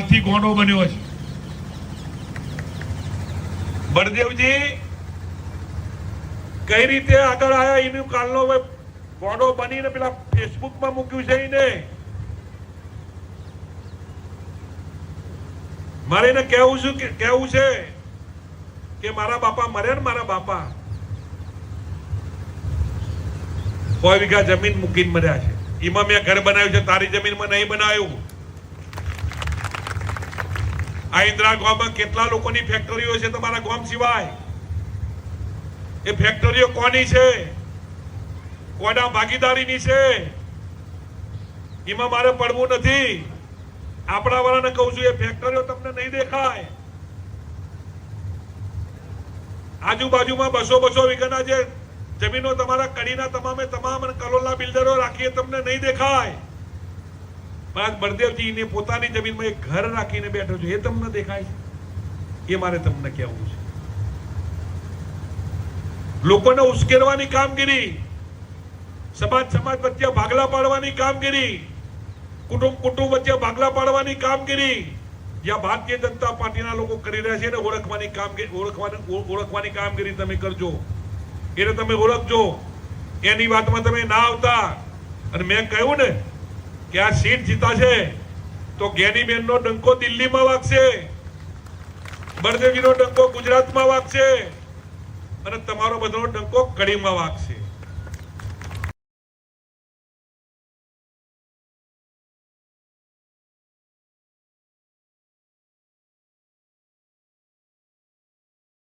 ગોંડો બન્યો છે. બળદેવજી, કઈ રીતે આગળ આયા? એનું કાલનો ગોંડો બનીને પેલા ફેસબુકમાં મૂક્યું છે એને. મારે એને કહેવું છું કે કહેવું છે કે મારા બાપા મર્યા ને મારા બાપા. કોઈ વીઘા જમીન મૂકીને મર્યા છે. એમાં મેં ઘર બનાવ્યું છે, તારી જમીનમાં નહીં બનાવ્યું. આ ઇન્દ્રા ગામમાં કેટલા લોકોની ફેક્ટરીઓ છે તમારા ગામ સિવાય? એ ફેક્ટરીઓ કોની છે? કોના ભાગીદારીની છે? એમાં મારે પડવું નથી. આપણા વાળાને કહું છું, એ ફેક્ટરીઓ તમને નહીં દેખાય. આજુબાજુમાં બસો બસો વીઘાના જે જમીનો તમારા કડીના તમામે તમામ કલોલના બિલ્ડરો રાખીએ, તમને નહીં દેખાય. પણ આજ બળદેવજી ને પોતાની જમીનમાં એક ઘર રાખીને બેઠો છે. એ તમને દેખાય છે? એ મારે તમને કહેવું છે. લોકોને ઉશ્કેરવાની કામગીરી, સમાજ સમાજ વચ્ચે ભાગલા પાડવાની કામગીરી, કુટુંબ કુટુંબ વચ્ચે ભાગલા પાડવાની કામગીરી, જ્યાં ભારતીય જનતા પાર્ટીના લોકો કરી રહ્યા છે એને ઓળખવાની કામગીરી ઓળખવાની ઓળખવાની કામગીરી તમે કરજો. એને તમે ઓળખજો. એની વાતમાં તમે ના આવતા. અને મેં કહ્યું ને કે આ સીટ જીતાશે, તો જ્ઞાનીબેન નો ડંકો દિલ્હીમાં વાગશે બળદેવજીનો ડંકો ગુજરાતમાં વાગશે અને તમારો બધો ડંકો કડીમાં વાગશે.